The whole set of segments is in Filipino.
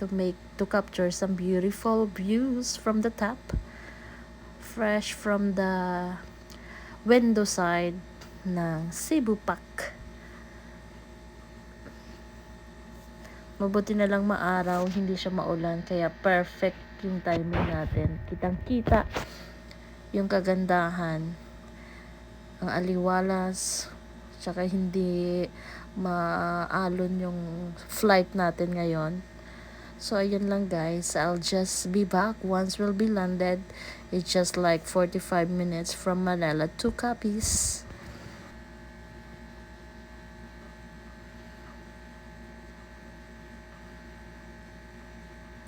to make to capture some beautiful views from the top fresh from the window side ng Cebu Park. Mabuti na lang maaraw, hindi siya maulan, kaya perfect yung timing natin. Kitang-kita yung kagandahan, ang aliwalas, tsaka hindi maalon yung flight natin ngayon. So, ayun lang guys. I'll just be back once we'll be landed. It's just like 45 minutes from Manila to Capiz.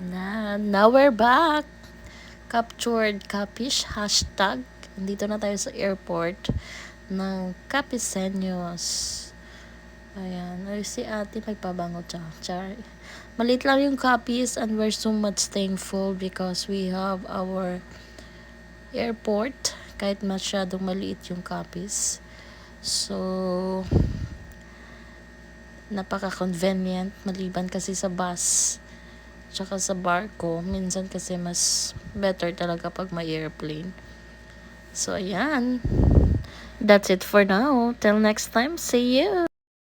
Na, now we're back. Captured Capiz hashtag. Nandito na tayo sa airport ng Capiceños. Ayan. Ay, si ate nagpabango siya. Char. Malit lang yung copies and we're so much thankful because we have our airport kahit masyadong maliit yung copies. So, napaka-convenient maliban kasi sa bus tsaka sa barko. Minsan kasi mas better talaga pag may airplane. So, ayan. That's it for now. Till next time. See you!